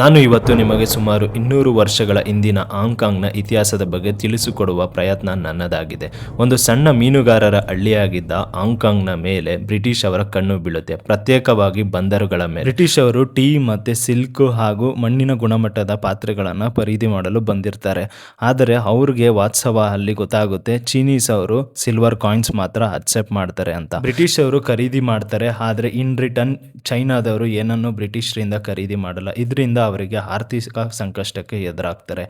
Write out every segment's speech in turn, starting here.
ನಾನು ಇವತ್ತು ನಿಮಗೆ ಸುಮಾರು ಇನ್ನೂರು ವರ್ಷಗಳ ಹಿಂದಿನ ಹಾಂಗ್ಕಾಂಗ್ನ ಇತಿಹಾಸದ ಬಗ್ಗೆ ತಿಳಿಸಿಕೊಡುವ ಪ್ರಯತ್ನ ನನ್ನದಾಗಿದೆ. ಒಂದು ಸಣ್ಣ ಮೀನುಗಾರರ ಹಳ್ಳಿಯಾಗಿದ್ದ ಹಾಂಗ್ಕಾಂಗ್ನ ಮೇಲೆ ಬ್ರಿಟಿಷ್ ಅವರ ಕಣ್ಣು ಬೀಳುತ್ತೆ. ಪ್ರತ್ಯೇಕವಾಗಿ ಬಂದರುಗಳ ಮೇಲೆ. ಬ್ರಿಟಿಷ್ ಅವರು ಟೀ ಮತ್ತೆ ಸಿಲ್ಕ್ ಹಾಗೂ ಮಣ್ಣಿನ ಗುಣಮಟ್ಟದ ಪಾತ್ರೆಗಳನ್ನು ಖರೀದಿ ಮಾಡಲು ಬಂದಿರ್ತಾರೆ. ಆದರೆ ಅವ್ರಿಗೆ ವಾತ್ಸವ ಅಲ್ಲಿ ಗೊತ್ತಾಗುತ್ತೆ, ಚೀನೀಸ್ ಅವರು ಸಿಲ್ವರ್ ಕಾಯಿನ್ಸ್ ಮಾತ್ರ ಅಕ್ಸೆಪ್ಟ್ ಮಾಡ್ತಾರೆ ಅಂತ. ಬ್ರಿಟಿಷ್ ಅವರು ಖರೀದಿ ಮಾಡ್ತಾರೆ, ಆದರೆ ಇನ್ ರಿಟರ್ನ್ ಚೈನಾದವರು ಏನನ್ನು ಬ್ರಿಟಿಷರಿಂದ ಖರೀದಿ ಮಾಡಲ್ಲ. ಇದರಿಂದ ಅವರಿಗೆ ಆರ್ಥಿಕ ಸಂಕಷ್ಟಕ್ಕೆ ಎದುರಾಗ್ತಾರೆ.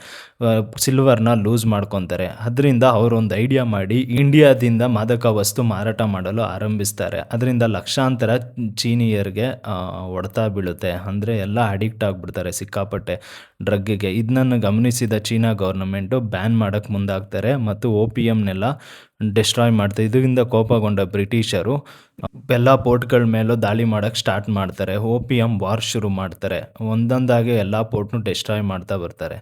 ಸಿಲ್ವರ್ನ ಲೂಸ್ ಮಾಡ್ಕೊತಾರೆ. ಅದರಿಂದ ಅವರೊಂದು ಐಡಿಯಾ ಮಾಡಿ ಇಂಡಿಯಾದಿಂದ ಮಾದಕ ವಸ್ತು ಮಾರಾಟ ಮಾಡಲು ಆರಂಭಿಸ್ತಾರೆ. ಅದರಿಂದ ಲಕ್ಷಾಂತರ ಚೀನಿಯರಿಗೆ ಹೊಡೆತ ಬೀಳುತ್ತೆ. ಅಂದರೆ ಎಲ್ಲ ಅಡಿಕ್ಟ್ ಆಗಿಬಿಡ್ತಾರೆ ಸಿಕ್ಕಾಪಟ್ಟೆ. ಡ್ರಗ್ಗಿಗೆ. ಇದನ್ನು ಗಮನಿಸಿದ ಚೀನಾ ಗೌರ್ನಮೆಂಟು ಬ್ಯಾನ್ ಮಾಡೋಕ್ಕೆ ಮುಂದಾಗ್ತಾರೆ ಮತ್ತು ಓ ಪಿ ಎಮ್ನೆಲ್ಲ ಡೆಸ್ಟ್ರಾಯ್ ಮಾಡ್ತಾರೆ ಇದರಿಂದ ಕೋಪಗೊಂಡ ಬ್ರಿಟಿಷರು, ಎಲ್ಲ ಪೋರ್ಟ್ಗಳ ಮೇಲೂ ದಾಳಿ ಮಾಡೋಕ್ಕೆ ಸ್ಟಾರ್ಟ್ ಮಾಡ್ತಾರೆ. ಒ ಪಿ ಎಂ ವಾರ್ ಶುರು ಮಾಡ್ತಾರೆ. ಒಂದೊಂದಾಗಿ ಎಲ್ಲ ಪೋರ್ಟ್ನು ಡೆಸ್ಟ್ರಾಯ್ ಮಾಡ್ತಾ ಬರ್ತಾರೆ.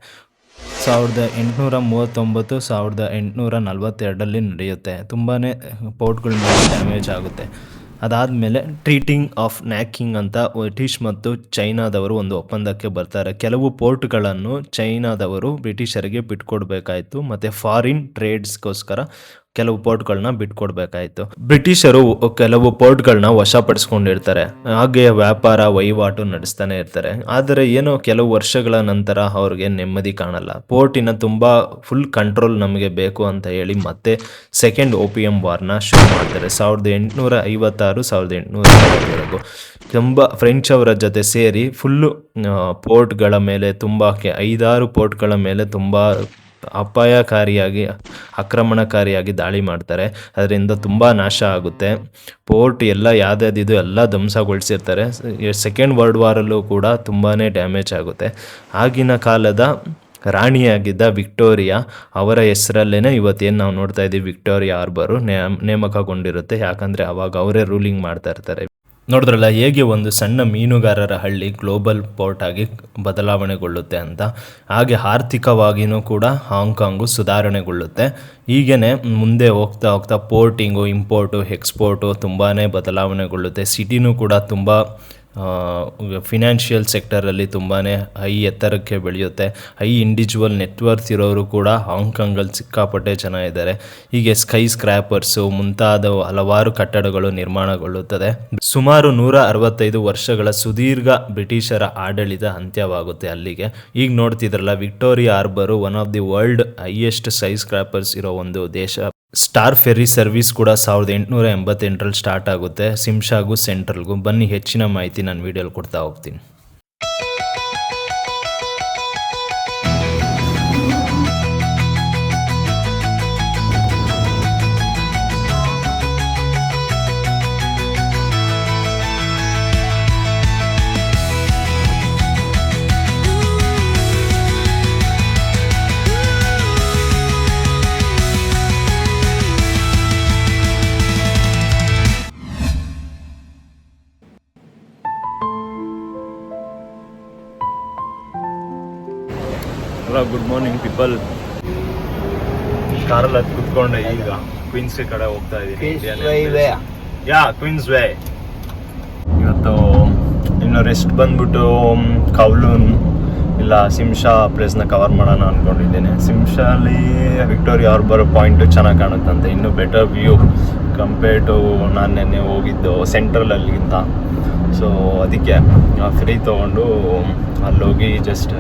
ಸಾವಿರದ ಎಂಟುನೂರ ಮೂವತ್ತೊಂಬತ್ತು ಸಾವಿರದ ಎಂಟುನೂರ ನಲವತ್ತೆರಡರಲ್ಲಿ ನಡೆಯುತ್ತೆ. ತುಂಬಾ ಪೋರ್ಟ್ಗಳ ಮೇಲೆ ಡ್ಯಾಮೇಜ್ ಆಗುತ್ತೆ. ಅದಾದಮೇಲೆ ಟ್ರೀಟಿಂಗ್ ಆಫ್ ನ್ಯಾಕಿಂಗ್ ಅಂತ ಬ್ರಿಟಿಷ್ ಮತ್ತು ಚೈನಾದವರು ಒಂದು ಒಪ್ಪಂದಕ್ಕೆ ಬರ್ತಾರೆ. ಕೆಲವು ಪೋರ್ಟ್ಗಳನ್ನು ಚೈನಾದವರು ಬ್ರಿಟಿಷರಿಗೆ ಬಿಟ್ಕೊಡ್ಬೇಕಾಯಿತು ಮತ್ತು ಫಾರಿನ್ ಟ್ರೇಡ್ಸ್ಗೋಸ್ಕರ ಕೆಲವು ಪೋರ್ಟ್ಗಳನ್ನ ಬಿಟ್ಕೊಡ್ಬೇಕಾಯ್ತು. ಬ್ರಿಟಿಷರು ಕೆಲವು ಪೋರ್ಟ್ಗಳನ್ನ ವಶಪಡಿಸ್ಕೊಂಡಿರ್ತಾರೆ. ಹಾಗೆ ವ್ಯಾಪಾರ, ವಹಿವಾಟು ನಡೆಸ್ತಾನೆ ಇರ್ತಾರೆ. ಆದರೆ ಏನೋ ಕೆಲವು ವರ್ಷಗಳ ನಂತರ ಅವ್ರಿಗೆ ನೆಮ್ಮದಿ ಕಾಣಲ್ಲ. ಪೋರ್ಟಿನ ತುಂಬ ಫುಲ್ ಕಂಟ್ರೋಲ್ ನಮಗೆ ಬೇಕು ಅಂತ ಹೇಳಿ ಮತ್ತೆ ಸೆಕೆಂಡ್ ಓಪಿಯಂ ವಾರ್ನ ಶುರು ಮಾಡ್ತಾರೆ. ಸಾವಿರದ ಎಂಟುನೂರ ಐವತ್ತಾರು, ಸಾವಿರದ ಎಂಟುನೂರ ಐವತ್ತೆರಡು ತುಂಬ ಫ್ರೆಂಚ್ ಅವರ ಜೊತೆ ಸೇರಿ ಫುಲ್ಲು ಪೋರ್ಟ್ಗಳ ಮೇಲೆ ತುಂಬ, ಐದಾರು ಪೋರ್ಟ್ಗಳ ಮೇಲೆ ತುಂಬ ಅಪಾಯಕಾರಿಯಾಗಿ, ಆಕ್ರಮಣಕಾರಿಯಾಗಿ ದಾಳಿ ಮಾಡ್ತಾರೆ. ಅದರಿಂದ ತುಂಬ ನಾಶ ಆಗುತ್ತೆ. ಪೋರ್ಟ್ ಎಲ್ಲ ಯಾವ್ದಾದಿದು ಎಲ್ಲ ಧ್ವಂಸಗೊಳಿಸಿರ್ತಾರೆ. ಸೆಕೆಂಡ್ ವರ್ಲ್ಡ್ ವಾರಲ್ಲೂ ಕೂಡ ತುಂಬಾ ಡ್ಯಾಮೇಜ್ ಆಗುತ್ತೆ. ಆಗಿನ ಕಾಲದ ರಾಣಿಯಾಗಿದ್ದ ವಿಕ್ಟೋರಿಯಾ ಅವರ ಹೆಸರಲ್ಲೇ ಇವತ್ತೇನು ನಾವು ನೋಡ್ತಾ ಇದ್ದೀವಿ ವಿಕ್ಟೋರಿಯಾ ಹಾರ್ಬರು ನೇಮ, ನೇಮಕಗೊಂಡಿರುತ್ತೆ. ಯಾಕಂದರೆ ಅವಾಗ ಅವರೇ ರೂಲಿಂಗ್ ಮಾಡ್ತಾ ಇರ್ತಾರೆ. ನೋಡಿದ್ರಲ್ಲ, ಹೇಗೆ ಒಂದು ಸಣ್ಣ ಮೀನುಗಾರರ ಹಳ್ಳಿ ಗ್ಲೋಬಲ್ ಪೋರ್ಟ್ ಆಗಿ ಬದಲಾವಣೆಗೊಳ್ಳುತ್ತೆ ಅಂತ. ಹಾಗೆ ಆರ್ಥಿಕವಾಗಿಯೂ ಕೂಡ ಹಾಂಗ್ಕಾಂಗು ಸುಧಾರಣೆಗೊಳ್ಳುತ್ತೆ. ಹೀಗೇ ಮುಂದೆ ಹೋಗ್ತಾ ಹೋಗ್ತಾ ಪೋರ್ಟಿಂಗು, ಇಂಪೋರ್ಟು, ಎಕ್ಸ್ಪೋರ್ಟು ತುಂಬಾ ಬದಲಾವಣೆಗೊಳ್ಳುತ್ತೆ. ಸಿಟಿನೂ ಕೂಡ ತುಂಬ ಫಿನಾನ್ಷಿಯಲ್ ಸೆಕ್ಟರಲ್ಲಿ ತುಂಬಾ ಹೈ ಎತ್ತರಕ್ಕೆ ಬೆಳೆಯುತ್ತೆ. ಹೈ ಇಂಡಿವಿಜುವಲ್ ನೆಟ್ವರ್ಕ್ ಇರೋರು ಕೂಡ ಹಾಂಗ್ಕಾಂಗಲ್ಲಿ ಸಿಕ್ಕಾಪಟ್ಟೆ ಜನ ಇದ್ದಾರೆ. ಹೀಗೆ ಸ್ಕೈ ಸ್ಕ್ರ್ಯಾಪರ್ಸು ಮುಂತಾದ ಹಲವಾರು ಕಟ್ಟಡಗಳು ನಿರ್ಮಾಣಗೊಳ್ಳುತ್ತದೆ. ಸುಮಾರು ನೂರ ಅರವತ್ತೈದು ವರ್ಷಗಳ ಸುದೀರ್ಘ ಬ್ರಿಟಿಷರ ಆಡಳಿತ ಅಂತ್ಯವಾಗುತ್ತೆ ಅಲ್ಲಿಗೆ. ಈಗ ನೋಡ್ತಿದ್ರಲ್ಲ Victoria Harbour one of the world highest skyscrapers ಇರೋ ಒಂದು ದೇಶ. ಸ್ಟಾರ್ ಫೆರಿ ಸರ್ವಿಸ್ ಕೂಡ ಸಾವಿರದ ಎಂಟುನೂರ ಎಂಬತ್ತೆಂಟರಲ್ಲಿ ಸ್ಟಾರ್ಟ್ ಆಗುತ್ತೆ. ಸಿಮ್ಶಾಗೂ ಸೆಂಟ್ರಲ್ಗೂ ಬನ್ನಿ, ಹೆಚ್ಚಿನ ಮಾಹಿತಿ ನಾನು ವೀಡಿಯೋಲಿ ಕೊಡ್ತಾ ಹೋಗ್ತೀನಿ. ಹಲೋ ಗುಡ್ ಮಾರ್ನಿಂಗ್ ಪೀಪಲ್ ಕಾರಲ್ಲಿ ಹತ್ತು ಕುತ್ಕೊಂಡೆ ಈಗ ಕ್ವೀನ್ಸ್ ಕಡೆ ಹೋಗ್ತಾ ಇದ್ದೀನಿ ಯಾ ಕ್ವೀನ್ಸ್ ವೇ ಇವತ್ತು ಇನ್ನು ರೆಸ್ಟ್ ಬಂದ್ಬಿಟ್ಟು ಕೌಲೂನ್ ಇಲ್ಲ ಸಿಮ್ಶಾ ಪ್ಲೇಸ್ನ ಕವರ್ ಮಾಡೋಣ ಅಂದ್ಕೊಂಡಿದ್ದೇನೆ ಸಿಂಶಾಲಿ ವಿಕ್ಟೋರಿಯಾ ಆರ್ಬರ್ ಪಾಯಿಂಟ್ ಚೆನ್ನಾಗಿ ಕಾಣುತ್ತಂತೆ ಇನ್ನು ಬೆಟರ್ ವ್ಯೂ ಕಂಪೇರ್ ಟು ನಾನು ನೆನ್ನೆ ಹೋಗಿದ್ದು ಸೆಂಟ್ರಲಲ್ಲಿಗಿಂತ ಸೊ ಅದಕ್ಕೆ ಫ್ರೀ ತೊಗೊಂಡು ಅಲ್ಲೋಗಿ ಜಸ್ಟ್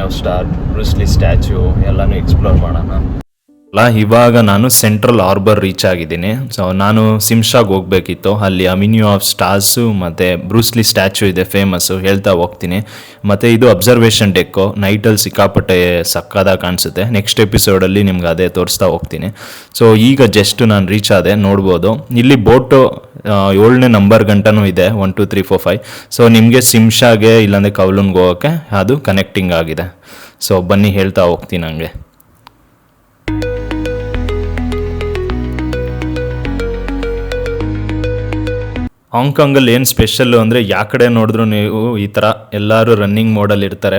ಯಾವ ಸ್ಟಾರ್ ಬ್ರೂಸ್ಲಿ ಸ್ಟ್ಯಾಚ್ಯೂ ಎಲ್ಲನೂ ಎಕ್ಸ್ಪ್ಲೋರ್ ಮಾಡೋಣ. ಅಲ್ಲ, ಇವಾಗ ನಾನು ಸೆಂಟ್ರಲ್ ಆರ್ಬರ್ ರೀಚ್ ಆಗಿದ್ದೀನಿ. ಸೊ ನಾನು ಸಿಮ್ಶಾಗ್ ಹೋಗ್ಬೇಕಿತ್ತು. ಅಲ್ಲಿ ಅಮಿನ್ಯೂ ಆಫ್ ಸ್ಟಾರ್ಸು ಮತ್ತು ಬ್ರೂಸ್ಲಿ ಸ್ಟ್ಯಾಚು ಇದೆ ಫೇಮಸ್ಸು ಹೇಳ್ತಾ ಹೋಗ್ತೀನಿ. ಮತ್ತು ಇದು ಅಬ್ಸರ್ವೇಷನ್ ಡೆಕ್ಕು ನೈಟಲ್ಲಿ ಸಿಕ್ಕಾಪಟ್ಟೆ ಸಕ್ಕದಾಗಿ ಕಾಣಿಸುತ್ತೆ. ನೆಕ್ಸ್ಟ್ ಎಪಿಸೋಡಲ್ಲಿ ನಿಮ್ಗೆ ಅದೇ ತೋರಿಸ್ತಾ ಹೋಗ್ತೀನಿ. ಸೊ ಈಗ ಜಸ್ಟ್ ನಾನು ರೀಚ್ ಆದೆ, ನೋಡ್ಬೋದು. ಇಲ್ಲಿ ಬೋಟು ಏಳನೇ ನಂಬರ್ ಗಂಟನೂ ಇದೆ one two three four five so ನಿಮಗೆ ಸಿಮ್ಶಾಗೆ ಇಲ್ಲಾಂದರೆ ಕೌಲೂನ್ಗೆ ಹೋಗೋಕ್ಕೆ ಅದು ಕನೆಕ್ಟಿಂಗ್ ಆಗಿದೆ. ಸೊ ಬನ್ನಿ ಹೇಳ್ತಾ ಹೋಗ್ತೀನಿ ಹಂಗೆ. ಹಾಂಗ್ಕಾಂಗಲ್ಲಿ ಏನು ಸ್ಪೆಷಲ್ಲು ಅಂದರೆ ಯಾ ಕಡೆ ನೋಡಿದ್ರು ನೀವು ಈ ಥರ ಎಲ್ಲರೂ ರನ್ನಿಂಗ್ ಮೋಡಲ್ಲಿ ಇರ್ತಾರೆ.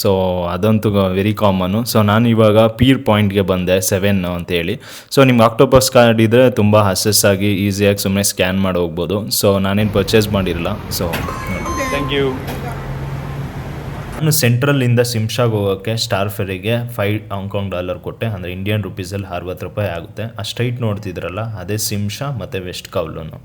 ಸೊ ಅದಂತೂ ವೆರಿ ಕಾಮನ್ನು ಸೊ ನಾನು ಇವಾಗ ಪೀರ್ ಪಾಯಿಂಟ್ಗೆ ಬಂದೆ ಸೆವೆನ್ನು ಅಂತೇಳಿ ಸೊ ನಿಮ್ಗೆ ಆಕ್ಟೋಪಸ್ ಕಾರ್ಡ್ ಇದ್ದರೆ ತುಂಬ ಹಸಸ್ ಆಗಿ ಈಸಿಯಾಗಿ ಸುಮ್ಮನೆ ಸ್ಕ್ಯಾನ್ ಮಾಡಿ ಹೋಗ್ಬೋದು. ಸೊ ನಾನೇನು ಪರ್ಚೇಸ್ ಮಾಡಿರಲ್ಲ ಸೊ ಥ್ಯಾಂಕ್ ಯು ನಾನು ಸೆಂಟ್ರಲ್ಲಿಂದ ಸಿಮ್ಶಾಗ್ ಹೋಗೋಕ್ಕೆ ಸ್ಟಾರ್ ಫೆರಿಗೆ ಫೈವ್ ಹಾಂಗ್ಕಾಂಗ್ ಡಾಲರ್ ಕೊಟ್ಟೆ. ಅಂದರೆ ಇಂಡಿಯನ್ ರುಪೀಸಲ್ಲಿ ಅರವತ್ತು ರೂಪಾಯಿ ಆಗುತ್ತೆ. ಆ ಸ್ಟ್ರೈಟ್ ನೋಡ್ತಿದ್ರಲ್ಲ ಅದೇ ಸಿಮ್ಶಾ ಮತ್ತು ವೆಸ್ಟ್ ಕೌಲೂನು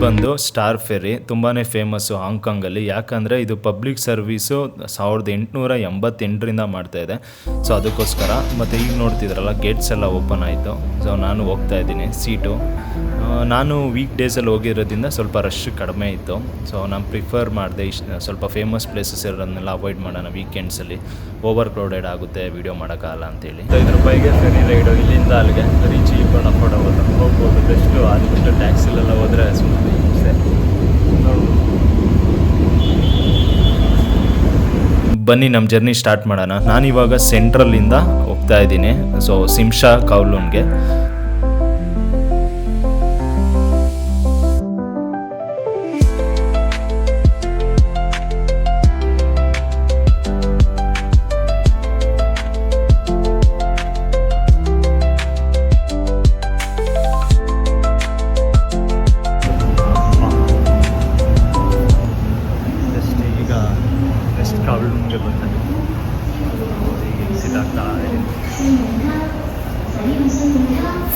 ಬಂದು ಸ್ಟಾರ್ ಫೆರಿ ತುಂಬಾ ಫೇಮಸ್ಸು ಹಾಂಗ್ಕಾಂಗಲ್ಲಿ. ಯಾಕಂದರೆ ಇದು ಪಬ್ಲಿಕ್ ಸರ್ವೀಸು ಸಾವಿರದ ಎಂಟುನೂರ ಎಂಬತ್ತೆಂಟರಿಂದ ಮಾಡ್ತಾ ಇದೆ. ಸೊ, ಅದಕ್ಕೋಸ್ಕರ ಮತ್ತು ಈಗ ನೋಡ್ತಿದ್ರಲ್ಲ, ಗೇಟ್ಸ್ ಎಲ್ಲ ಓಪನ್ ಆಯಿತು. ಸೊ, ನಾನು ಹೋಗ್ತಾ ಇದ್ದೀನಿ, ಸೀಟು. ನಾನು ವೀಕ್ ಡೇಸಲ್ಲಿ ಹೋಗಿರೋದ್ರಿಂದ ಸ್ವಲ್ಪ ರಶ್ ಕಡಿಮೆ ಇತ್ತು. ಸೊ ನಾನು ಪ್ರಿಫರ್ ಮಾಡಿದೆ ಇಷ್ಟು ಸ್ವಲ್ಪ ಫೇಮಸ್ ಪ್ಲೇಸಸ್ ಇರೋದನ್ನೆಲ್ಲ ಅವಾಯ್ಡ್ ಮಾಡೋಣ ವೀಕೆಂಡ್ಸಲ್ಲಿ ಓವರ್ ಕ್ರೌಡೆಡ್ ಆಗುತ್ತೆ ವೀಡಿಯೋ ಮಾಡೋಕ್ಕಾಗಲ್ಲ ಅಂತೇಳಿ. ಐದು ರೂಪಾಯಿಗೆ ಫೆರಿ ರೈಡು ಇಲ್ಲಿಂದ ಅಲ್ಲಿಗೆ ವೆರಿ ಚೀಪ್ ಆ್ಯಂಡ್ ಅಫೋರ್ಡಬಲ್ ಹೋಗ್ಬೋದು ಬೆಸ್ಟು ಬಿಟ್ಟು ಟ್ಯಾಕ್ಸಿಲೆಲ್ಲ ಹೋದರೆ ಸುಮ್ಮನೆ ಬನ್ನಿ ನಮ್ಮ ಜರ್ನಿ ಸ್ಟಾರ್ಟ್ ಮಾಡೋಣ. ನಾನಿವಾಗ ಸೆಂಟ್ರಲಿಂದ ಹೋಗ್ತಾ ಇದ್ದೀನಿ. ಸೊ ಸಿಮ್ಷಾ ಕೌಲೂನ್ಗೆ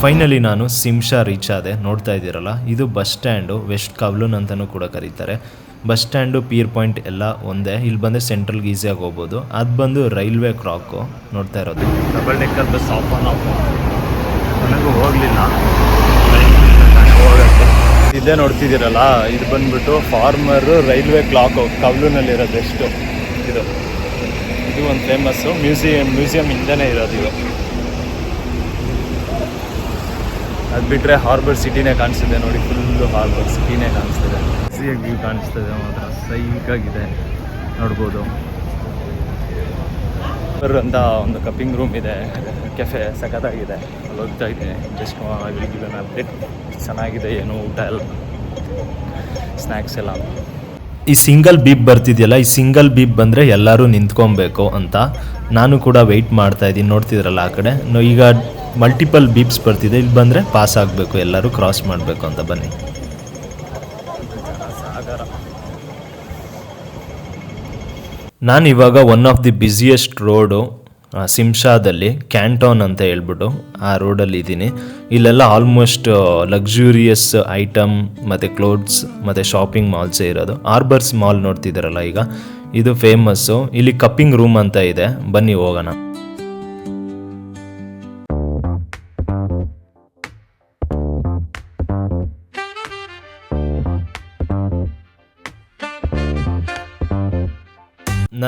ಫೈನಲಿ ನಾನು ಸಿಮ್ಶಾ ರೀಚ್ ಆದೆ. ನೋಡ್ತಾ ಇದ್ದೀರಲ್ಲ, ಇದು ಬಸ್ ಸ್ಟ್ಯಾಂಡು ವೆಸ್ಟ್ ಕವ್ಲೂನ್ ಅಂತಲೂ ಕೂಡ ಕರೀತಾರೆ. ಬಸ್ ಸ್ಟ್ಯಾಂಡು ಪೀರ್ ಪಾಯಿಂಟ್ ಎಲ್ಲ ಒಂದೇ. ಇಲ್ಲಿ ಬಂದರೆ ಸೆಂಟ್ರಲ್ಗೆ ಈಸಿಯಾಗಿ ಹೋಗ್ಬೋದು. ಅದು ಬಂದು ರೈಲ್ವೆ ಕ್ರಾಕು ನೋಡ್ತಾ ಇರೋದು. Double decker bus hop on hop ನನಗೂ ಹೋಗಲಿಲ್ಲ. ಇದೇ ನೋಡ್ತಿದ್ದೀರಲ್ಲ, ಇದು ಬಂದ್ಬಿಟ್ಟು ಫಾರ್ಮರು ರೈಲ್ವೆ ಕ್ಲಾಕು ಕವ್ಲೂನಲ್ಲಿರೋದು ಎಷ್ಟು. ಇದು. ಇದು ಒಂದು ಫೇಮಸ್ಸು ಮ್ಯೂಸಿಯಂ ಮ್ಯೂಸಿಯಂ ಹಿಂದೆನೇ ಇರೋದು ಇದು. ಅದು ಬಿಟ್ಟರೆ ಹಾರ್ಬರ್ ಸಿಟಿನೇ ಕಾಣಿಸ್ತಿದೆ ನೋಡಿ ಫುಲ್ಲು ಹಾರ್ಬರ್ ಸಿಟಿನೇ ಕಾಣಿಸ್ತಿದೆ. ಸಿಯಾಗಿ ವ್ಯೂ ಕಾಣಿಸ್ತಿದೆ ಮಾತ್ರ, ಸೈಕಾಗಿದೆ. ನೋಡ್ಬೋದು. ಅಂತ ಒಂದು ಕಪ್ಪಿಂಗ್ ರೂಮ್ ಇದೆ. ಕೆಫೆ ಸಖತ್ತಾಗಿದೆ. ಅಲ್ಲಿ ಹೋಗ್ತಾ ಇದ್ದೀನಿ. ಜಸ್ಟ್ ವಿಲ್ ಅಪ್ಡೇಟ್ ಚೆನ್ನಾಗಿದೆ ಏನು ಊಟ ಎಲ್ಲ? ಸ್ನ್ಯಾಕ್ಸ್ ಎಲ್ಲ. ಈ ಸಿಂಗಲ್ ಬೀಪ್ ಬರ್ತಿದೆಯಲ್ಲ, ಈ ಸಿಂಗಲ್ ಬೀಪ್ ಬಂದರೆ ಎಲ್ಲರೂ ನಿಂತ್ಕೊಬೇಕು ಅಂತ ನಾನು ಕೂಡ ವೆಯ್ಟ್ ಮಾಡ್ತಾ ಇದ್ದೀನಿ. ನೋಡ್ತಿದ್ರಲ್ಲ ಆ ಕಡೆ? ಈಗ ಮಲ್ಟಿಪಲ್ ಬೀಪ್ಸ್ ಬರ್ತಿದೆ. ಇಲ್ಲಿ ಬಂದರೆ ಪಾಸ್ ಆಗಬೇಕು. ಎಲ್ಲರೂ ಕ್ರಾಸ್ ಮಾಡಬೇಕು ಅಂತ ಬನ್ನಿ. ನಾನು ಇವಾಗ one of the busiest road ಸಿಂಶಾದಲ್ಲಿ Canton ಅಂತ ಹೇಳ್ಬಿಟ್ಟು ಆ ರೋಡಲ್ಲಿ ಇದ್ದೀನಿ. ಇಲ್ಲೆಲ್ಲ ಆಲ್ಮೋಸ್ಟ್ ಲಕ್ಸುರಿಯಸ್ ಐಟಮ್ ಮತ್ತು ಕ್ಲೋತ್ಸ್ ಮತ್ತು ಶಾಪಿಂಗ್ ಮಾಲ್ಸೇ ಇರೋದು. ಆರ್ಬರ್ಸ್ ಮಾಲ್ ನೋಡ್ತಿದ್ದಾರಲ್ಲ ಈಗ. ಇದು ಫೇಮಸ್ಸು ಇಲ್ಲಿ ಕಪ್ಪಿಂಗ್ ರೂಮ್ ಅಂತ ಇದೆ. ಬನ್ನಿ ಹೋಗೋಣ.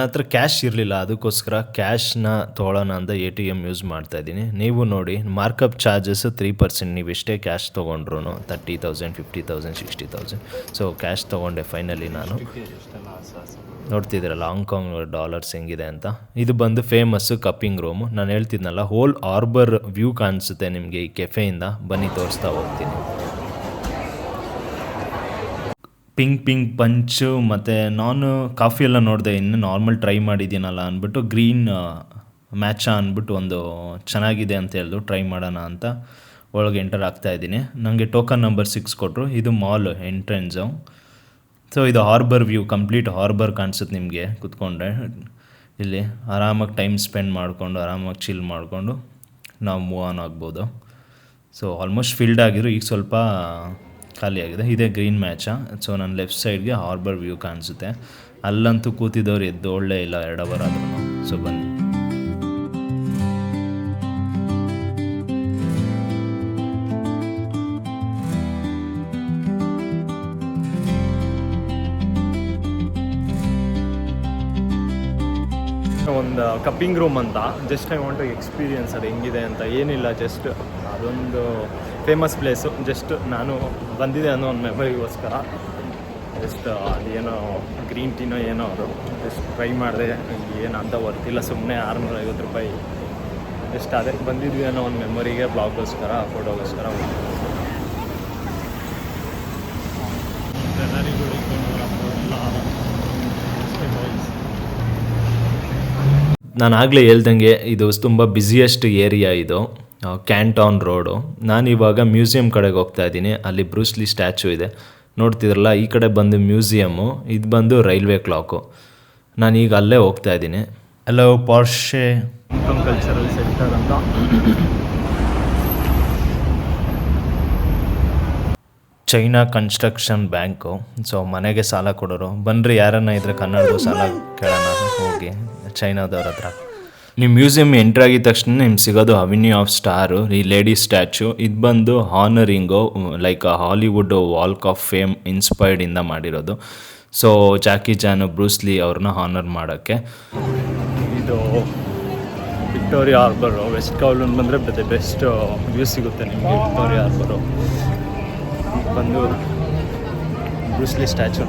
ಹತ್ರ ಕ್ಯಾಶ್ ಇರಲಿಲ್ಲ, ಅದಕ್ಕೋಸ್ಕರ ಕ್ಯಾಶ್ನ ತೊಗೊಳ್ಳೋಣ ಅಂತ ಎ ಟಿ ಎಂ ಯೂಸ್ ಮಾಡ್ತಾ ಇದ್ದೀನಿ. ನೀವು ನೋಡಿ ಮಾರ್ಕಪ್ ಚಾರ್ಜಸ್ ತ್ರೀ ಪರ್ಸೆಂಟ್ ನೀವು ಎಷ್ಟೇ ಕ್ಯಾಶ್ ತೊಗೊಂಡ್ರು thirty thousand fifty thousand sixty thousand so cash ತೊಗೊಂಡೆ ಫೈನಲಿ ನಾನು. ನೋಡ್ತಿದ್ದೀರಲ್ಲ ಹಾಂಗ್ಕಾಂಗ್ ಡಾಲರ್ಸ್ ಹೆಂಗಿದೆ ಅಂತ. ಇದು ಬಂದು ಫೇಮಸ್ಸು ಕಪ್ಪಿಂಗ್ ರೂಮು ನಾನು ಹೇಳ್ತಿದ್ನಲ್ಲ ಹೋಲ್ ಆರ್ಬರ್ ವ್ಯೂ ಕಾಣಿಸುತ್ತೆ ನಿಮಗೆ ಈ ಕೆಫೆಯಿಂದ ಬನ್ನಿ, ತೋರಿಸ್ತಾ ಹೋಗ್ತೀನಿ. ಪಿಂಕ್ ಪಿಂಕ್ ಪಂಚು ಮತ್ತು ನಾನು ಕಾಫಿ ಎಲ್ಲ ನೋಡಿದೆ, ಇನ್ನು ನಾರ್ಮಲ್ ಟ್ರೈ ಮಾಡಿದ್ದೀನಲ್ಲ ಅಂದ್ಬಿಟ್ಟು ಗ್ರೀನ್ ಮ್ಯಾಚ ಅಂದ್ಬಿಟ್ಟು ಒಂದು ಚೆನ್ನಾಗಿದೆ ಅಂತ ಹೇಳಿದ್ರು ಟ್ರೈ ಮಾಡೋಣ ಅಂತ ಒಳಗೆ ಎಂಟರ್ ಆಗ್ತಾ ಇದ್ದೀನಿ. ನನಗೆ ಟೋಕನ್ ನಂಬರ್ ಸಿಕ್ಸ್ ಕೊಟ್ಟರು ಇದು ಮಾಲ್ ಎಂಟ್ರೆನ್ಸು ಸೊ ಇದು ಹಾರ್ಬರ್ ವ್ಯೂ ಕಂಪ್ಲೀಟ್ ಹಾರ್ಬರ್ ಕಾಣಿಸುತ್ತೆ ನಿಮಗೆ. ಕುತ್ಕೊಂಡ್ರೆ ಇಲ್ಲಿ ಆರಾಮಾಗಿ ಟೈಮ್ ಸ್ಪೆಂಡ್ ಮಾಡಿಕೊಂಡು, ಆರಾಮಾಗಿ ಚಿಲ್ ಮಾಡಿಕೊಂಡು ನಾವು ಮೂವ್ ಆನ್ ಆಗ್ಬೋದು. ಸೊ ಆಲ್ಮೋಸ್ಟ್ ಫಿಲ್ಡ್ ಆಗಿದ್ರು ಈಗ ಸ್ವಲ್ಪ ಖಾಲಿಯಾಗಿದೆ ಇದೇ ಗ್ರೀನ್ ಮ್ಯಾಚ ಸೊ ನನ್ನ ಲೆಫ್ಟ್ ಸೈಡ್ಗೆ ಹಾರ್ಬರ್ ವ್ಯೂ ಕಾಣಿಸುತ್ತೆ. ಅಲ್ಲಂತೂ ಕೂತಿದ್ದವ್ರು ಎದ್ದು ಒಳ್ಳೆ ಇಲ್ಲ, ಎರಡು ಅವರ್ ಆದ್ರೂ. ಸೊ ಬನ್ನಿ. ಕಪ್ಪಿಂಗ್ ರೂಮ್ ಅಂತ. Just I want to experience ಅದು ಹೆಂಗಿದೆ ಅಂತ. ಏನಿಲ್ಲ ಜಸ್ಟ್ ಅದೊಂದು ಫೇಮಸ್ ಪ್ಲೇಸು ಜಸ್ಟ್ ನಾನು ಬಂದಿದೆ ಅನ್ನೋ ಒಂದು ಮೆಮರಿಗೋಸ್ಕರ ಜಸ್ಟ್ ಅದೇನೋ ಗ್ರೀನ್ ಟೀನೋ ಏನೋ ಅದು. ಜಸ್ಟ್ ಟ್ರೈ ಮಾಡಿದೆ. ಏನು ಅಂತ ವರ್ತಿಲ್ಲ ಸುಮ್ಮನೆ ಆರುನೂರ ಐವತ್ತು ರೂಪಾಯಿ. ಜಸ್ಟ್ ಅದೇ ಬಂದಿದ್ವಿ ಅನ್ನೋ ಒಂದು ಮೆಮೊರಿಗೆ ಬ್ಲಾಗ್ಗೋಸ್ಕರ ಫೋಟೋಗೋಸ್ಕರ ನಾನು ಆಗಲೇ ಹೇಳ್ದಂಗೆ ಇದು ತುಂಬ ಬ್ಯುಸಿಯೆಸ್ಟ್ ಏರಿಯಾ ಇದು ಕ್ಯಾಂಟಾನ್ ರೋಡು ನಾನು ಇವಾಗ ಮ್ಯೂಸಿಯಂ ಕಡೆಗೆ ಹೋಗ್ತಾ ಇದ್ದೀನಿ. ಅಲ್ಲಿ ಬ್ರೂಸ್ಲಿ ಸ್ಟ್ಯಾಚು ಇದೆ. ನೋಡ್ತಿದ್ರಲ್ಲ ಈ ಕಡೆ ಬಂದು ಮ್ಯೂಸಿಯಮ್ಮು ಇದು ಬಂದು ರೈಲ್ವೆ ಕ್ಲಾಕು ನಾನೀಗ ಅಲ್ಲೇ ಹೋಗ್ತಾ ಇದ್ದೀನಿ. ಹಲೋ ಪಾರ್ಷೆ ಹಾಂಗ್ಕಾಂಗ್ ಕಲ್ಚರಲ್ ಸೆಂಟರ್ ಅಂತ. ಚೈನಾ ಕನ್ಸ್ಟ್ರಕ್ಷನ್ ಬ್ಯಾಂಕು ಸೊ ಮನೆಗೆ ಸಾಲ ಕೊಡೋರು. ಬನ್ನಿರಿ ಯಾರನ್ನ ಇದ್ರೆ ಕನ್ನಡ ಸಾಲ ಕೇಳೋಣ. ಹೋಗಿ. ಚೈನಾದವ್ರ ಹತ್ರ. ನಿಮ್ಮ ಮ್ಯೂಸಿಯಂ ಎಂಟ್ರ್ ಆಗಿದ ತಕ್ಷಣ ನಿಮ್ಗೆ ಸಿಗೋದು ಅವಿನ್ಯೂ ಆಫ್ ಸ್ಟಾರು, ಈ ಲೇಡಿ ಸ್ಟ್ಯಾಚು. ಇದು ಬಂದು honouring, like Hollywood walk of fame ಇನ್ಸ್ಪೈರ್ಡಿಂದ ಮಾಡಿರೋದು. ಸೊ, ಜಾಕಿ ಜಾನು ಬ್ರೂಸ್ಲಿ ಅವ್ರನ್ನ ಹಾನರ್ ಮಾಡೋಕ್ಕೆ. ಇದು ವಿಕ್ಟೋರಿಯಾ ಹಾರ್ಬರು, ವೆಸ್ಟ್ ಕೌಲನ್ ಬಂದರೆ ಬೆದೆ ಬೆಸ್ಟ್ ವ್ಯೂ ಸಿಗುತ್ತೆ ನಿಮಗೆ ವಿಕ್ಟೋರಿಯಾ ಹಾರ್ಬರು. ಬಂದು ಬ್ರೂಸ್ಲಿ ಸ್ಟ್ಯಾಚು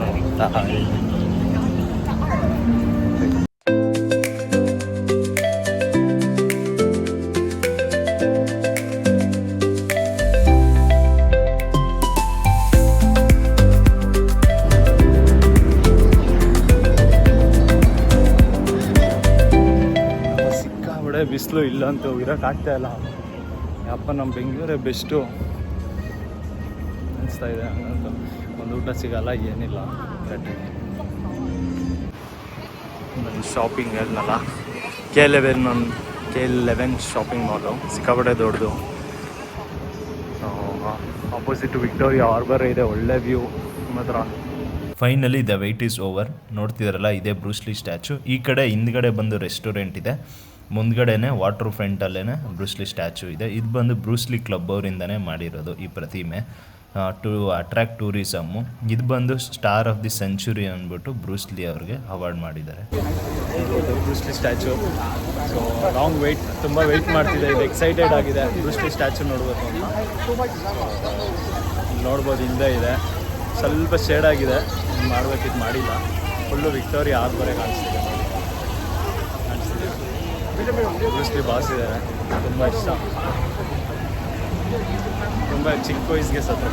ಅಂತ ಇರೋಕ್ಕಾಗ್ತಾ ಇಲ್ಲ. ಯಪ್ಪ ನಮ್ಮ ಬೆಂಗಳೂರೇ ಬೆಸ್ಟು ಅನಿಸ್ತಾ ಇದೆ. ಹಂಗಂತ ಒಂದು ಊಟ ಸಿಗಲ್ಲ ಏನಿಲ್ಲ. ನನ್ನ ಶಾಪಿಂಗ್ ಹೇಳ್ನಲ್ಲ ಕೆ ಲೆವೆನ್ ನನ್ನ ಕೆ ಲೆವೆನ್ ಶಾಪಿಂಗ್ ಮಾಲು ಸಿಕ್ಕಾಪಟ್ಟೆ ದೊಡ್ಡದು. ಆಪೋಸಿಟ್ ವಿಕ್ಟೋರಿಯಾ ಹಾರ್ಬರ್ ಇದೆ ಒಳ್ಳೆ ವ್ಯೂ ಮಾತ್ರ finally the wait is over ನೋಡ್ತಿದಾರಲ್ಲ ಇದೇ ಬ್ರೂಸ್ಲಿ ಸ್ಟ್ಯಾಚು ಈ ಕಡೆ ಹಿಂದ್ಗಡೆ ಬಂದು ರೆಸ್ಟೋರೆಂಟ್ ಇದೆ. ಮುಂದ್ಗಡೆನೆ ವಾಟರ್ ಫ್ರಂಟಲ್ಲೇ ಬ್ರೂಸ್ಲಿ ಸ್ಟ್ಯಾಚು ಇದೆ. ಇದು ಬಂದು ಬ್ರೂಸ್ಲಿ ಕ್ಲಬ್ ಅವರಿಂದನೇ ಮಾಡಿರೋದು ಈ ಪ್ರತಿಮೆ. To, attract tourism. ಇದು ಬಂದು ಸ್ಟಾರ್ ಆಫ್ ದಿ ಸೆಂಚುರಿ ಅಂದ್ಬಿಟ್ಟು ಬ್ರೂಸ್ಲಿ ಅವ್ರಿಗೆ ಅವಾರ್ಡ್ ಮಾಡಿದ್ದಾರೆ. Bruce Lee statue. So long wait ತುಂಬ ವೆಯ್ಟ್ ಮಾಡ್ತಿದೆ. ಇದು ಎಕ್ಸೈಟೆಡ್ ಆಗಿದೆ. ಬ್ರೂಸ್ಲಿ ಸ್ಟ್ಯಾಚು ನೋಡಬೇಕು ಅಂತ. ನೋಡ್ಬೋದು, ಹಿಂದೆ ಇದೆ. ಸ್ವಲ್ಪ ಶೇಡ್ ಆಗಿದೆ. ಮಾಡ್ಬೇಕಿದ್ದು ಮಾಡಿಲ್ಲ. ಫುಲ್ಲು ವಿಕ್ಟೋರಿಯಾ ಕಾಣಿಸ್ತಿದೆ ಕಾಣಿಸ್ತಿದೆ. ಬ್ರೂಸ್ಲಿ ಬಾಸ್ ಇದ್ದಾರೆ ತುಂಬ ಇಷ್ಟ. ತುಂಬ ಚಿಕ್ಕ ವಯಸ್ಸಿಗೆ ಸತ್ರ.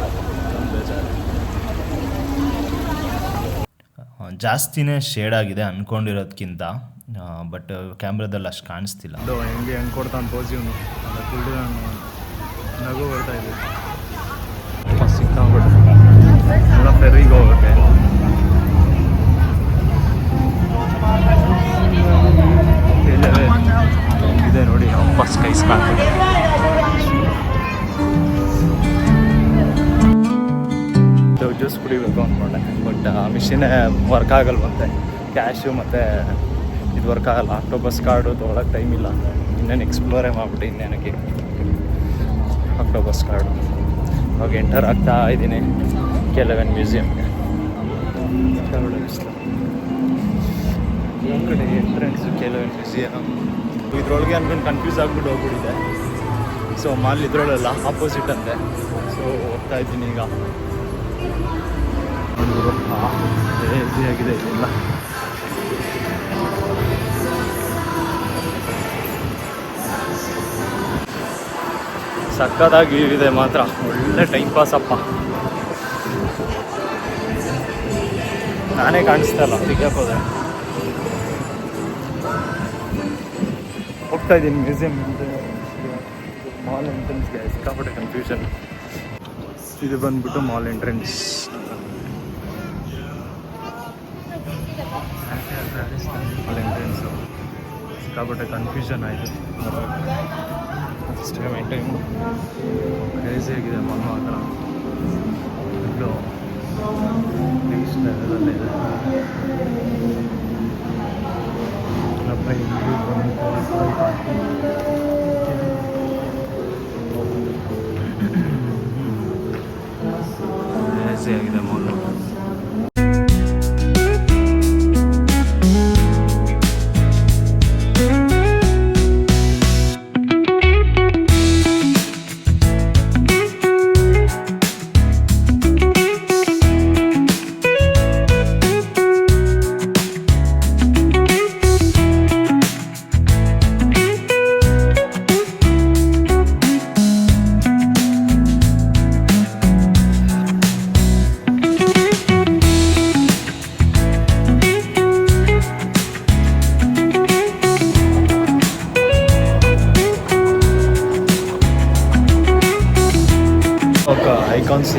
ಜಾಸ್ತಿನೇ ಶೇಡ್ ಆಗಿದೆ ಅಂದ್ಕೊಂಡಿರೋದ್ಕಿಂತ ಬಟ್ ಕ್ಯಾಮ್ರಾದಲ್ಲಿ ಅಷ್ಟು ಕಾಣಿಸ್ತಿಲ್ಲ. ಅದು ಹೆಂಗೆ ಹೆಂಗೆ ಕೊಡ್ತಾನೆ ಪೋಸ್ ಇವನು. ಅಲ್ಲ ಕುಳ್ಳಿ ನಾನು ನಗು ಬರ್ತಾ ಇದೆ. ಸಿಕ್ಕಾಗ್ಬಿಟ್ಟು ಎಲ್ಲ ಫೆರಿಗೆ ಹೋಗುತ್ತೆ. ಇಲ್ಲವೇ? ಇದೆ ನೋಡಿ, ಅಪ್ಪ ಸ್ಕೈಸ್ ಕಾಣ್ತದೆ ಜ್ಯೂಸ್ ಕುಡಿಬೇಕು ಅಂದ್ಕೊಂಡೆ ಬಟ್ ಆ ಮಿಷಿನೇ ವರ್ಕ್ ಆಗಲ್ವಂತೆ. ಕ್ಯಾಶು ಮತ್ತು ಇದು ವರ್ಕ್ ಆಗಲ್ಲ. ಆಕ್ಟೋಬಸ್ ಕಾರ್ಡು ತೊಗೊಳಕ್ಕೆ ಟೈಮ್ ಇಲ್ಲ. ಇನ್ನೇನು ಎಕ್ಸ್ಪ್ಲೋರೇ ಮಾಡ್ಬಿಟ್ಟು ಇನ್ನೇನಕ್ಕೆ ಆಕ್ಟೋಬಸ್ ಕಾರ್ಡು ಅವಾಗ ಎಂಟರ್ ಆಗ್ತಾ ಇದ್ದೀನಿ. ಕೆಲವೆನ್ ಮ್ಯೂಸಿಯಮ್ಗೆ ಕಡೆ ಎಂಟ್ರೆನ್ಸ್ ಕೆಲವೊಂದು ಮ್ಯೂಸಿಯಮ್ ಇದ್ರೊಳಗೆ ಅನ್ಕೊಂಡು ಕನ್ಫ್ಯೂಸ್ ಆಗ್ಬಿಟ್ಟು ಹೋಗ್ಬಿಟ್ಟಿದೆ. ಸೊ ಮಾಲ್ ಇದ್ರೊಳಲ್ಲ ಆಪೋಸಿಟ್ ಅಂತೆ. ಸೊ ಹೋಗ್ತಾ ಇದ್ದೀನಿ ಈಗ. ಆಗಿದೆ ಇದೆಲ್ಲ ಸಕ್ಕದಾಗಿ ಇದೆ ಮಾತ್ರ. ಒಳ್ಳೆ ಟೈಮ್ ಪಾಸ್ ಅಪ್ಪ. ನಾನೇ ಕಾಣಿಸ್ತಾ ಇಲ್ಲ. ಅದಕ್ಕೆ ಹೋಗ್ತಾ ಇದ್ದೀನಿ ಮ್ಯೂಸಿಯಂ ಮಾಲ್ ಎಂಟ್ರೆನ್ಸ್ಗೆ ಸಿಕ್ಕಾಪಟ್ಟೆ ಕನ್ಫ್ಯೂಷನ್ ಇದು ಬಂದ್ಬಿಟ್ಟು ಮಾಲ್ ಎಂಟ್ರೆನ್ಸ್ ಮಾಲ್ ಎಂಟ್ರೆನ್ಸು ಸಿಕ್ಕಾಪಟ್ಟೆ ಕನ್ಫ್ಯೂಷನ್ ಆಯಿತು. ಫಸ್ಟ್ ಟೈಮ್ ಟೈಮು ಕ್ರೇಜಿ ಆಗಿದೆ ಮಾಲ್ ಮಾತ್ರ ಇದು. ನೆಕ್ಸ್ಟ್ ಇದೆ ಅಪ್ಪ ಇಲ್ಲಿ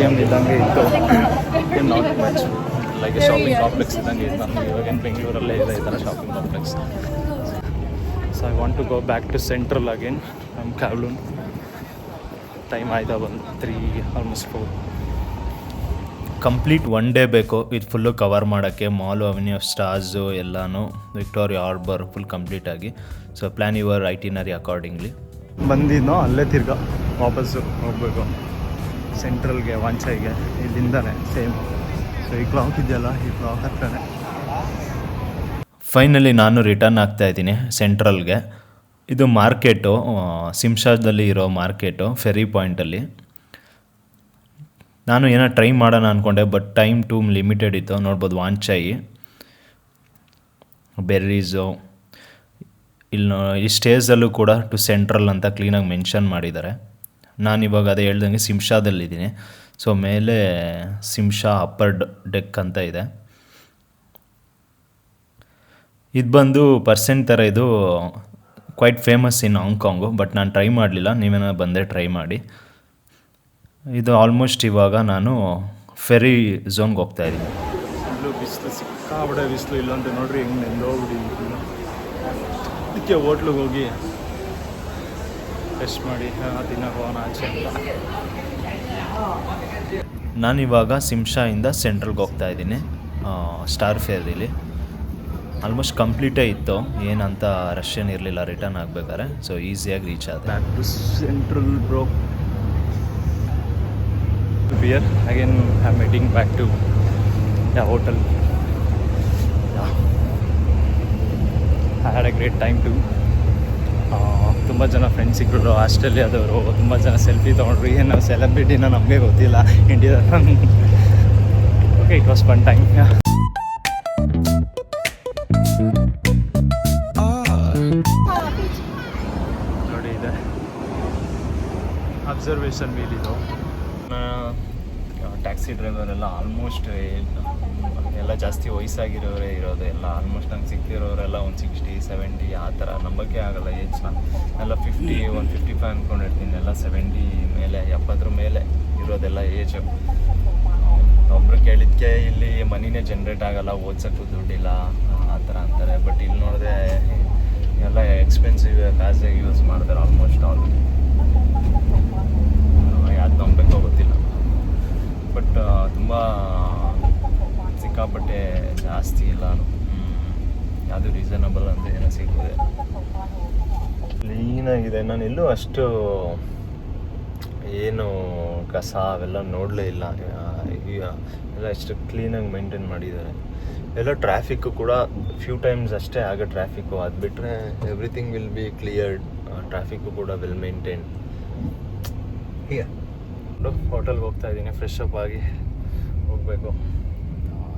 ಐಕಾನ್ ಇದ್ದಂಗೆ ಇತ್ತು. Not much like shopping complex ಇದ್ದಂಗೆ ಇದು ನಮಗೆ. ಇವಾಗೇನು ಬೆಂಗಳೂರಲ್ಲೇ ಇದೆ ಈ ಥರ shopping complex so I want to go back to central again ನಮ್ಮ ಕ್ಯಾವ್ಲೂನ್ ಟೈಮ್ ಆಯ್ತಾ ಬಂದು three almost four complete one day ಬೇಕು. ಇದು ಫುಲ್ಲು ಕವರ್ ಮಾಡೋಕ್ಕೆ ಮಾಲು ಅವೆನ್ಯೂ ಸ್ಟಾರ್ಸು ಎಲ್ಲನೂ ವಿಕ್ಟೋರಿಯಾ ಆರ್ಬರ್ ಫುಲ್ ಕಂಪ್ಲೀಟ್ ಆಗಿ. So plan your itinerary accordingly ಬಂದಿದ್ನೋ ಅಲ್ಲೇ ತಿರ್ಗಾ ವಾಪಸ್ಸು ಹೋಗ್ಬೇಕು. ಸೆಂಟ್ರಲ್ಗೆ ವಾಂಚಾಯಿಗೆ ಇಲ್ಲಿಂದಲೇ ಸೇಮ್ ಸೊ ಈ ಕ್ಲಾಕ್ ಇದೆಯಲ್ಲ? ಈ ಕ್ಲಾಕ್ ಹತ್ರನೇ. ಫೈನಲಿ ನಾನು ರಿಟರ್ನ್ ಆಗ್ತಾ ಇದ್ದೀನಿ ಸೆಂಟ್ರಲ್ಗೆ ಇದು ಮಾರ್ಕೆಟು ಸಿಮ್ಶಾದಲ್ಲಿ ಇರೋ ಮಾರ್ಕೆಟು ಫೆರಿ ಪಾಯಿಂಟಲ್ಲಿ ನಾನು ಏನೋ ಟ್ರೈ ಮಾಡೋಣ ಅಂದ್ಕೊಂಡೆ ಬಟ್ ಟೈಮ್ ಟೂ ಲಿಮಿಟೆಡ್ ಇತ್ತು. ನೋಡ್ಬೋದು ವಾಂಚಾಯಿ ಬೆರ್ರೀಸು ಇಲ್ಲಿ ಈ ಸ್ಟೇಜಲ್ಲೂ ಕೂಡ ಟು ಸೆಂಟ್ರಲ್ ಅಂತ ಕ್ಲೀನಾಗಿ ಮೆನ್ಷನ್ ಮಾಡಿದ್ದಾರೆ. ನಾನು ಇವಾಗ ಅದೇ ಹೇಳ್ದಂಗೆ ಸಿಮ್ಶಾದಲ್ಲಿದ್ದೀನಿ ಸೊ ಮೇಲೆ ಸಿಮ್ಶಾ ಅಪ್ಪರ್ ಡೆಕ್ ಅಂತ ಇದೆ. ಇದು ಬಂದು ಪರ್ಸೆಂಟ್ ಥರ ಇದು quite famous in Hong Kong but ನಾನು ಟ್ರೈ ಮಾಡಲಿಲ್ಲ. ನೀವೇನೋ ಬಂದರೆ ಟ್ರೈ ಮಾಡಿ. ಇದು ಆಲ್ಮೋಸ್ಟ್ ಇವಾಗ ನಾನು ಫೆರಿ ಝೋನ್ಗೆ ಹೋಗ್ತಾ ಇದ್ದೀನಿ. ಇಲ್ಲೂ ಬಿಸಿಲು ಸಿಕ್ಕಾಬಿಡೆ ಬಿಸಿಲು ಇಲ್ಲಂತ ನೋಡ್ರಿ ಹೆಂಗೆ ನೆಂದೋಗ್ಬಿಡಿ ಅದಕ್ಕೆ ಹೋಟ್ಲಿಗೆ ಹೋಗಿ ಟೆಸ್ಟ್ ಮಾಡಿ ತಿನ್ನೋಣ ಆಚೆ ಅಂತ. ನಾನಿವಾಗ ಸಿಂಶಾಯಿಂದ ಸೆಂಟ್ರಲ್ಗೆ ಹೋಗ್ತಾ ಇದ್ದೀನಿ ಸ್ಟಾರ್ ಫೇರಿಲಿ ಆಲ್ಮೋಸ್ಟ್ ಕಂಪ್ಲೀಟೇ ಇತ್ತು ಏನಂತ ರಶ್ ಇರಲಿಲ್ಲ ರಿಟರ್ನ್ ಆಗಬೇಕಾದ್ರೆ ಸೊ ಈಸಿಯಾಗಿ ರೀಚ್ ಆದ. Back to central bro beer again I am meeting back to yeah hotel I had a great time to ತುಂಬ ಜನ ಫ್ರೆಂಡ್ಸ್ ಸಿಕ್ಕರು ಆಸ್ಟ್ರೇಲಿಯಾದವರು ತುಂಬ ಜನ ಸೆಲ್ಫಿ ತೊಗೊಂಡ್ರು. ಏನು ಸೆಲೆಬ್ರಿಟಿನ ನಮಗೆ ಗೊತ್ತಿಲ್ಲ. ಇಂಡಿಯಾದ okay it was fun time ನೋಡಿ ಇದೆ. ಅಬ್ಸರ್ವೇಷನ್ ಮೇಲಿದ್ದು ಟ್ಯಾಕ್ಸಿ ಡ್ರೈವರ್ ಎಲ್ಲ ಆಲ್ಮೋಸ್ಟ್ ಎಲ್ಲ ಜಾಸ್ತಿ ವಯಸ್ಸಾಗಿರೋರೇ ಇರೋದು ಎಲ್ಲ ಆಲ್ಮೋಸ್ಟ್ ನಂಗೆ ಸಿಕ್ತಿರೋರೆಲ್ಲ ಒಂದು ಸಿಕ್ಸ್ಟಿ ಸೆವೆಂಟಿ ಆ ಥರ. ನಂಬಕ್ಕೆ ಆಗಲ್ಲ ಏಜ್ನ ಎಲ್ಲ ಫಿಫ್ಟಿ ಒನ್ ಫಿಫ್ಟಿ ಫೈವ್ ಅಂದ್ಕೊಂಡಿರ್ತೀನಿ ಎಲ್ಲ ಸೆವೆಂಟಿ ಮೇಲೆ, ಎಪ್ಪತ್ತರ ಮೇಲೆ ಇರೋದೆಲ್ಲ ಏಜ್ ಒಬ್ರು ಕೇಳಿದ್ಕೆ ಇಲ್ಲಿ ಮನಿನೇ ಜನ್ರೇಟ್ ಆಗಲ್ಲ, ಓದ್ಸೋಕ್ಕೂ ದುಡ್ಡಿಲ್ಲ, ಆ ಥರ ಅಂತಾರೆ. ಬಟ್ ಇಲ್ಲಿ ನೋಡಿದ್ರೆ ಎಲ್ಲ ಎಕ್ಸ್ಪೆನ್ಸಿವ್ ಕಾಸಾಗಿ ಯೂಸ್ ಮಾಡ್ತಾರೆ ಆಲ್ಮೋಸ್ಟ್ ಆಲ್ ಯಾವ್ದು ನಂಬಬೇಕೋ ಗೊತ್ತಿಲ್ಲ. ಬಟ್ ತುಂಬ ಸಿಕ್ಕಾಪಟ್ಟೆ ಜಾಸ್ತಿ ಇಲ್ಲ ಅದು ರೀಸನಬಲ್ ಅಂತ ಏನೋ ಸಿಗ್ತದೆ ಕ್ಲೀನಾಗಿದೆ ನಾನು ಎಲ್ಲೂ ಅಷ್ಟು ಏನು ಕಸ ಅವೆಲ್ಲ ನೋಡಲೇ ಇಲ್ಲ. ಎಲ್ಲ ಎಷ್ಟು ಕ್ಲೀನಾಗಿ ಮೇಂಟೈನ್ ಮಾಡಿದ್ದಾರೆ. ಎಲ್ಲ ಟ್ರಾಫಿಕ್ಕು ಕೂಡ ಫ್ಯೂ ಟೈಮ್ಸ್ ಅಷ್ಟೇ ಆಗ ಟ್ರಾಫಿಕ್ಕು ಅದು ಬಿಟ್ಟರೆ everything will be cleared traffic ಕೂಡ ವೆಲ್ ಮೇಂಟೈನ್ ಹೀಗೆ ಹೋಟೆಲ್ಗೆ ಹೋಗ್ತಾ ಇದ್ದೀನಿ. ಫ್ರೆಶ್ ಅಪ್ ಆಗಿ ಹೋಗಬೇಕು.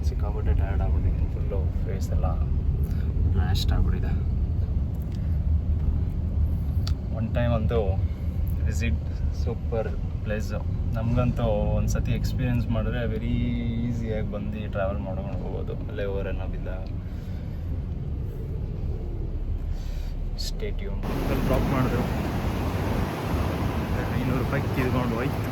ಸಿಕ್ಕಾಪಟ್ಟೆ ಟಯರ್ಡ್ ಆಗ್ಬಿಟ್ಟಿದ್ದೀನಿ ಫುಲ್ಲು ಫೇಸ್ ಎಲ್ಲ ಮ್ಯಾಶ್ಟ್ ಆಗ್ಬಿಟ್ಟಿದೆ. ಒನ್ ಟೈಮ್ ಅಂತೂ ವಿಸಿಟ್ ಸೂಪರ್ ಪ್ಲೇಸು ನಮಗಂತೂ ಒಂದು ಸತಿ ಎಕ್ಸ್ಪೀರಿಯೆನ್ಸ್ ಮಾಡಿದ್ರೆ ವೆರಿ ಈಸಿಯಾಗಿ ಬಂದು ಟ್ರಾವೆಲ್ ಮಾಡ್ಕೊಂಡು ಹೋಗೋದು. ಅಲ್ಲೇ ಓರೆಲ್ಲ ಬಿದ್ದ ಸ್ಟೇಟ್ಯೂನ್ ಡ್ರಾಪ್ ಮಾಡಿದ್ರು. ಐನೂರು ರೂಪಾಯಿ ತಿಳ್ಕೊಂಡು ಹೋಯ್ತು.